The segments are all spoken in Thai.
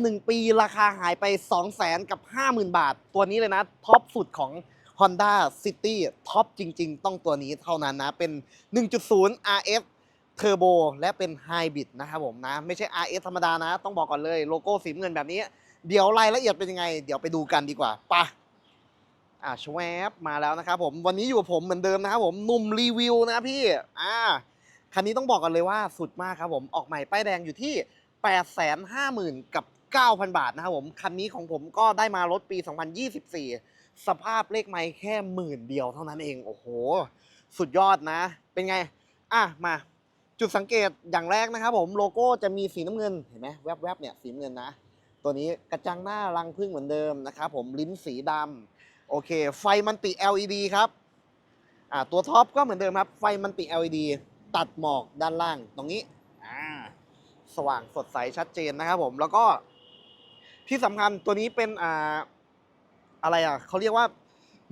1 ปีราคาหายไป 2 0 0 0 0 0กับ 50,000 บาท ตัวนี้เลยนะ ท็อปสุดของ Honda City ท็อปจริง ๆ ต้องตัวนี้เท่านั้นนะ เป็น 1.0 RS Turbo และเป็น Hybrid นะครับผมนะ ไม่ใช่ RS ธรรมดานะ ต้องบอกก่อนเลยโลโก้สีเงินแบบนี้ เดี๋ยวรายละเอียดเป็นยังไง เดี๋ยวไปดูกันดีกว่าปะอ่าชวบมาแล้วนะครับผมวันนี้อยู่กับผมเหมือนเดิมนะครับผมหนุ่มรีวิวนะพี่อ่าคันนี้ต้องบอกกันเลยว่าสุดมากครับผมออกใหม่ป้ายแดงอยู่ที่ 850,000 กับ 9,000 บาทนะครับผมคันนี้ของผมก็ได้มารถปี 2024 สภาพเลขไม้แค่หมื่นเดียวเท่านั้นเอง โอ้โห สุดยอดนะ เป็นไง อะ มา จุดสังเกตอย่างแรกนะครับผมโลโก้จะมีสีน้ำเงิน เห็นไหมแวบๆเนี่ยสีน้ำเงินนะ ตัวนี้กระจังหน้ารังพึ่งเหมือนเดิมนะครับผมลิ้นสีดำโอเค ไฟมันติ LED ครับอ่าตัวท็อปก็เหมือนเดิมครับ ไฟมันติ LED ตัดหมอกด้านล่างตรงนี้อ่าสว่างสดใสชัดเจนนะครับผมแล้วก็ ที่สำคัญตัวนี้เป็นอ่าอะไรอะเขาเรียกว่า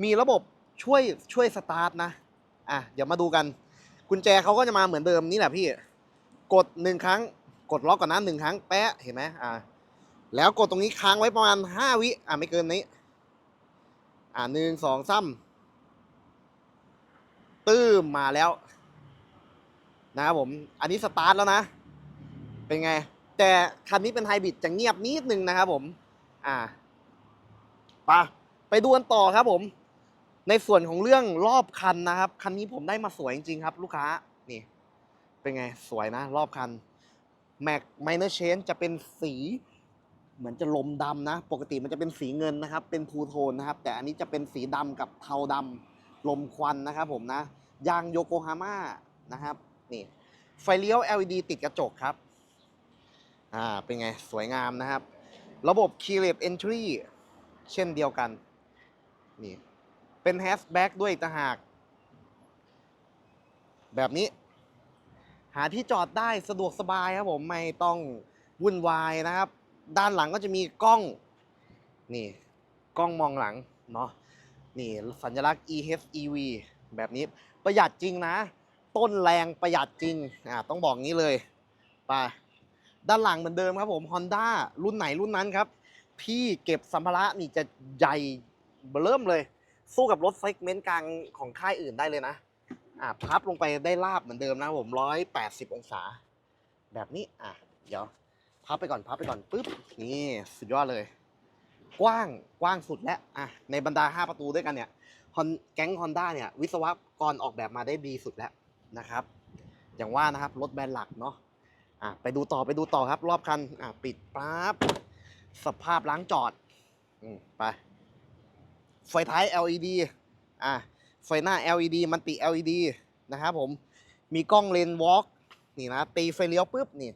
มีระบบช่วยช่วยสตาร์ทนะอะเดี๋ยวมาดูกัน กุญแจเขาก็จะมาเหมือนเดิมนี่แหละพี่กดหนึ่งครั้ง กดล็อกก่อนนะหนึ่งครั้งแปะเห็นไหมอ่าแล้วกดตรงนี้ค้างไว้ประมาณห้าวิอะไม่เกินนี้ อ่าหนึ่งสองซ้ำตื้มมาแล้ว นะครับผม อันนี้สตาร์ทแล้วนะ เป็นไง แต่คันนี้เป็นไฮบริดจะเงียบนิดนึงนะครับผมอ่าไปะไปดูกันต่อครับผม ในส่วนของเรื่องรอบคันนะครับ คันนี้ผมได้มาสวยจริงๆครับ ลูกค้านี่เป็นไงสวยนะ รอบคันแม็กไมเนอร์เชนจะเป็นสีเหมือนจะลมดำนะ ปกติมันจะเป็นสีเงินนะครับ เป็นทูโทนนะครับ แต่อันนี้จะเป็นสีดำกับเทาดำลมควันนะครับผมนะ ยางโยโกฮาม่านะครับ นี่ ไฟเลี้ยว LED ติดกระจกครับ อ่าเป็นไงสวยงามนะครับ ระบบ Keyless Entry เช่นเดียวกัน นี่ เป็น Hatchback ด้วยอีกต่างหาก แบบนี้ หาที่จอดได้สะดวกสบายครับผมไม่ต้องวุ่นวายนะครับ ด้านหลังก็จะมีกล้อง นี่ กล้องมองหลังเนาะนี่สัญลักษณ์ EHEV แบบนี้ประหยัดจริงนะ ต้นแรงประหยัดจริงอ่าต้องบอกงี้เลยไป ด้านหลังเหมือนเดิมครับผม Honda รุ่นไหนรุ่นนั้นครับที่เก็บสัมภาระนี่จะใหญ่เบอเริ่มเลย สู้กับรถเซกเมนต์กลางของค่ายอื่นได้เลยนะอ่าพับลงไปได้ราบเหมือนเดิมนะผมร้อยแปดสิบองศา แบบนี้อะเดี๋ยวพับไปก่อนพับไปก่อนปุ๊บนี่สุดยอดเลย กว้างกว้างสุดแล้วอะในบรรดา 5 ประตูด้วยกันเนี่ยฮอนแก๊งฮอนด้าเนี่ย วิศวกรออกแบบมาได้ดีสุดแล้วนะครับ อย่างว่านะครับ รถแบรนด์หลักเนาะ อะไปดูต่อไปดูต่อครับ รอบคันอะปิดปั๊บสภาพล้างจอดอืมไป ไฟท้าย LED อะไฟหน้า LED มันติ LED นะครับผมมีกล้องเลนวอล์กนี่นะ ตีไฟเลี้ยวปุ๊บนี่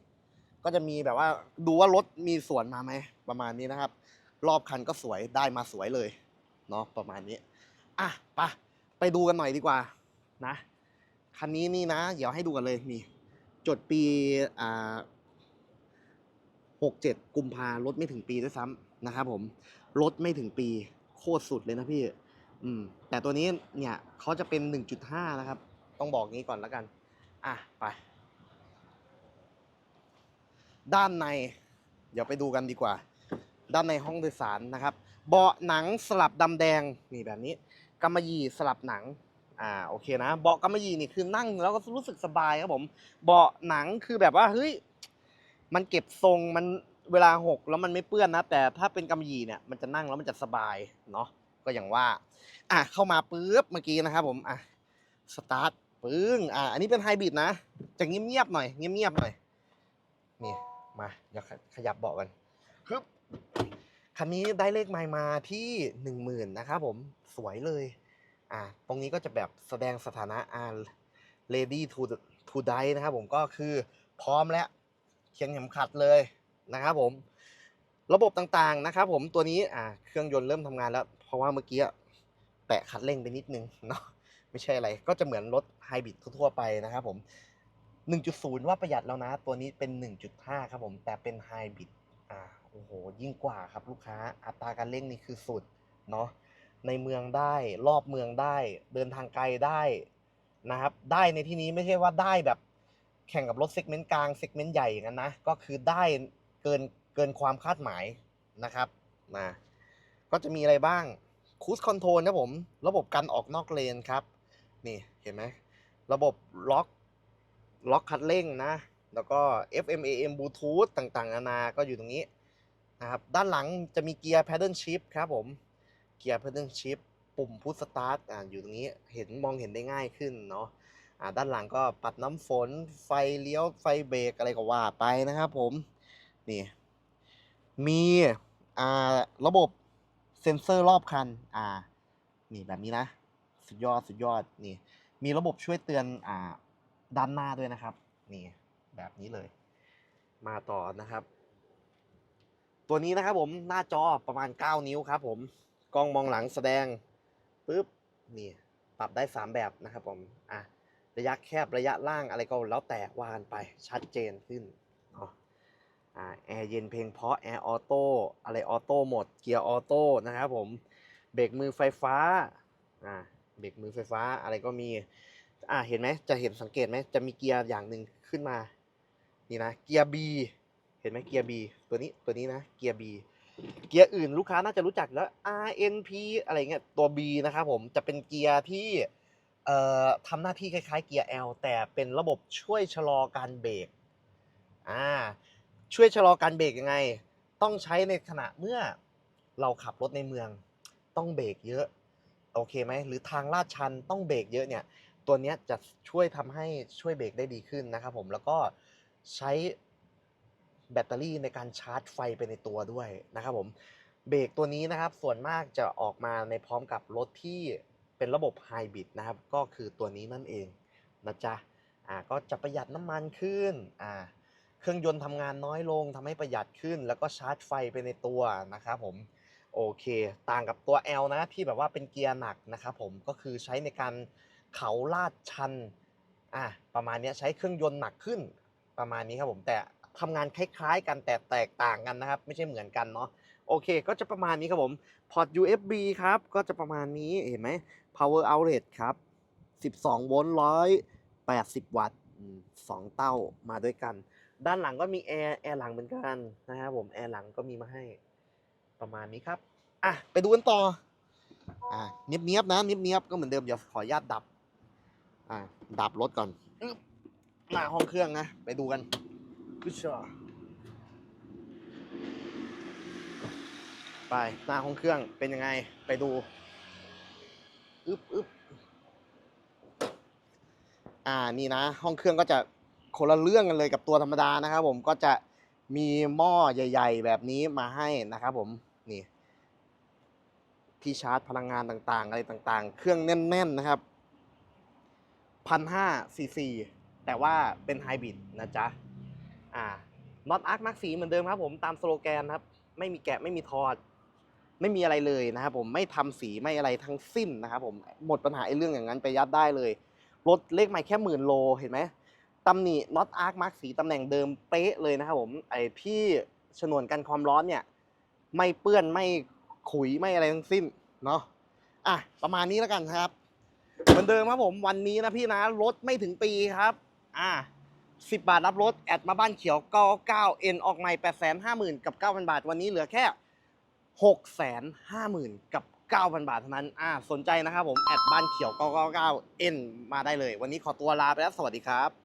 ก็จะมีแบบว่าดูว่ารถมีสวนมาไหมประมาณนี้นะครับ รอบคันก็สวยได้มาสวยเลยเนาะประมาณนี้อะไปะไปดูกันหน่อยดีกว่านะคันนี้นี่นะ เดี๋ยวให้ดูกันเลยนี่ จดปีอ่าหกเจ็ดกุมภารถไม่ถึงปีด้วยซ้ำนะครับผมรถไม่ถึงปีโคตรสุดเลยนะพี่ อืม แต่ตัวนี้เนี่ยเขาจะเป็น 1.5 นะครับ ต้องบอกงี้ก่อนแล้วกัน อะ ไป ด้านใน เดี๋ยวไปดูกันดีกว่า ด้านในห้องโดยสารนะครับ เบาะหนังสลับดำแดง นี่แบบนี้กำมะหยี่สลับหนัง อ่าโอเคนะเบาะกำมะหยี่นี่คือนั่งแล้วก็รู้สึกสบายครับผม เบาะหนังคือแบบว่าเฮ้ยมันเก็บทรงมันเวลาหกแล้วมันไม่เปื้อนนะ แต่ถ้าเป็นกำมะหยี่เนี่ยมันจะนั่งแล้วมันจะสบายเนาะก็อย่างว่า อะเข้ามาปุ๊บเมื่อกี้นะครับผมอะสตาร์ทปึ้งอะอันนี้เป็นไฮบริดนะจะเงียบๆหน่อยเงียบๆหน่อยนี่มาเดี๋ยวขขยับเบาะกันฮึบคันนี้ได้เลขไมล์มาที่หนึ่งหมื่นนะครับผมสวยเลย อ่าตรงนี้ก็จะแบบแสดงสถานะอ่า ready to to die นะครับผมก็คือพร้อมแล้วเคียงเข็มขัดเลยนะครับผม ระบบต่างๆนะครับผมตัวนี้อ่าเครื่องยนต์เริ่มทำงานแล้ว เพราะว่าเมื่อกี้แตะคัดเร่งไปนิดนึงเนาะไม่ใช่อะไร ก็จะเหมือนรถไฮบริดทั่วไปนะครับผม 1.0 ว่าประหยัดแล้วนะ ตัวนี้เป็น 1.5 ครับผม แต่เป็นไฮบริดอ่าโอ้โห ยิ่งกว่าครับลูกค้าอัตราการเร่งนี่คือสุดเนาะ ในเมืองได้ รอบเมืองได้ เดินทางไกลได้นะครับ ได้ในที่นี้ไม่ใช่ว่าได้แบบแข่งกับรถเซกเมนต์กลางเซกเมนต์ใหญ่อย่างนั้นนะก็คือได้เกินเกินความคาดหมายนะครับนะก็จะมีอะไรบ้างคู i คอนโทรลนะผม ระบบกันออกนอกเลนครับ นี่เห็นไหมระบบล็อกล็อกคัดเร่งนะ แล้วก็ FM AM Bluetooth ต่างๆนานา ก็อยู่ตรงนี้นะครับ ด้านหลังจะมีเกียร์ paddle shift ครับผม เกียร์ paddle shift ปุ่มพุชสตาร์ทอ่าอยู่ตรงนี้เห็นมองเห็นได้ง่ายขึ้นเนาะอ่าด้านหลังก็ปัดน้ำฝนไฟเลี้ยวไฟเบรกอะไรก็ว่าไปนะครับผม นี่ มีอ่าระบบเซ็นเซอร์รอบคันอ่านี่แบบนี้นะ สุดยอดสุดยอดนี่ มีระบบช่วยเตือนอ่าด้านหน้าด้วยนะครับ นี่แบบนี้เลย มาต่อนะครับ ตัวนี้นะครับผมหน้าจอประมาณ 9 นิ้วครับผม กล้องมองหลังแสดงปุ๊บนี่ปรับได้ 3 แบบนะครับผมอะระยะแคบระยะล่างอะไรก็แล้วแต่วานไปชัดเจนขึ้นเนาะอ่าแอร์เย็นเพลงเพราะแอร์ออโต้อะไรออโต้หมดเกียร์ออโต้นะครับผมเบรกมือไฟฟ้าอ่าเบรกมือไฟฟ้าอะไรก็มีอ่าเห็นไหมจะเห็นสังเกตไหมจะมีเกียร์อย่างหนึ่งขึ้นมานี่นะเกียร์ B เห็นไหมเกียร์ B ตัวนี้ตัวนี้นะเกียร์ B เกียร์อื่นลูกค้าน่าจะรู้จักแล้ว RNP อะไรเงี้ยตัว B นะครับผมจะเป็นเกียร์ที่เอ่อทำหน้าที่คล้ายๆเกียร์ L แต่เป็นระบบช่วยชะลอการเบรกอ่าช่วยชะลอการเบรกยังไง ต้องใช้ในขณะเมื่อเราขับรถในเมือง ต้องเบรกเยอะ โอเคไหมหรือทางลาดชันต้องเบรกเยอะเนี่ยตัวนี้จะช่วยทำให้ช่วยเบรกได้ดีขึ้นนะครับผมแล้วก็ใช้ แบตเตอรี่ในการชาร์จไฟไปในตัวด้วยนะครับผมเบรกตัวนี้นะครับส่วนมากจะออกมาในพร้อมกับรถที่เป็นระบบไฮบริดนะครับก็คือตัวนี้นั่นเองนะจ๊ะอ่าก็จะประหยัดน้ำมันขึ้นอ่าเครื่องยนต์ทำงานน้อยลงทำให้ประหยัดขึ้น แล้วก็ชาร์จไฟไปในตัวนะครับผมโอเคต่างกับตัว L นะที่แบบว่าเป็นเกียร์หนักนะครับผมก็คือใช้ในการเขาลาดชันอะประมาณนี้ใช้เครื่องยนต์หนักขึ้นประมาณนี้ครับผมแต่ ทำงานคล้ายๆ กันแต่แตกต่างกันนะครับ ไม่ใช่เหมือนกันเนาะโอเค ก็จะประมาณนี้ครับผมพอร์ต USB ครับก็จะประมาณนี้เห็นไหม power outlet ครับ 12 โวลต์180 วัตต์อืมสองเต้ามาด้วยกัน ด้านหลังก็มีแอร์แอร์หลังเหมือนกันนะครับผมแอร์หลังก็มีมาให้ประมาณนี้ครับอะไปดูกันต่ออะเนียบๆนะเนียบๆก็เหมือนเดิมเดี๋ยวขออนุญาตดับอะดับรถก่อนหน้าห้องเครื่องนะ ไปดูกัน อึชาไป หน้าห้องเครื่องเป็นยังไงไปดูอึ๊บอึ๊บอ่านี่นะ ห้องเครื่องก็จะคนละเรื่องกันเลยกับตัวธรรมดานะครับ ผมก็จะมีหม้อใหญ่ ๆ แบบนี้มาให้นะครับ ผมนี่ ที่ชาร์จพลังงานต่างๆ อะไรต่างๆ เครื่องแน่น ๆ นะครับพันห้าซีซีแต่ว่าเป็นไฮบริดนะจ๊ะ อ่าน็อตอาร์คมาร์กสีเหมือนเดิมครับผมตามสโลแกนครับ ไม่มีแกะไม่มีทอด ไม่มีอะไรเลยนะครับผมไม่ทำสีไม่อะไรทั้งสิ้นนะครับผมหมดปัญหาไอ้เรื่องอย่างนั้นไปยัดได้เลย รถเลขใหม่แค่หมื่นโลเห็นไหมตำหนิน็อตอาร์คมาร์กสีตำแหน่งเดิมเป๊ะเลยนะครับผมไอ้ที่ฉนวนกันความร้อนเนี่ย ไม่เปื้อนไม่ขุยไม่อะไรทั้งสิ้นเนาะอะประมาณนี้แล้วกันครับ เหมือนเดิมครับผมวันนี้นะพี่นะรถไม่ถึงปีครับ อะ สิบบาทรับรถ แอดมาบ้านเขียวก้าเก้าเอ็นออกใหม่แปดแสนห้าหมื่นกับเก้าพันบาท วันนี้เหลือแค่หกแสนห้าหมื่นกับเก้าพันบาทเท่านั้นอะสนใจนะครับผม แอดบ้านเขียวก้าเก้าเก้าเอ็นมาได้เลย วันนี้ขอตัวลาไปแล้ว สวัสดีครับ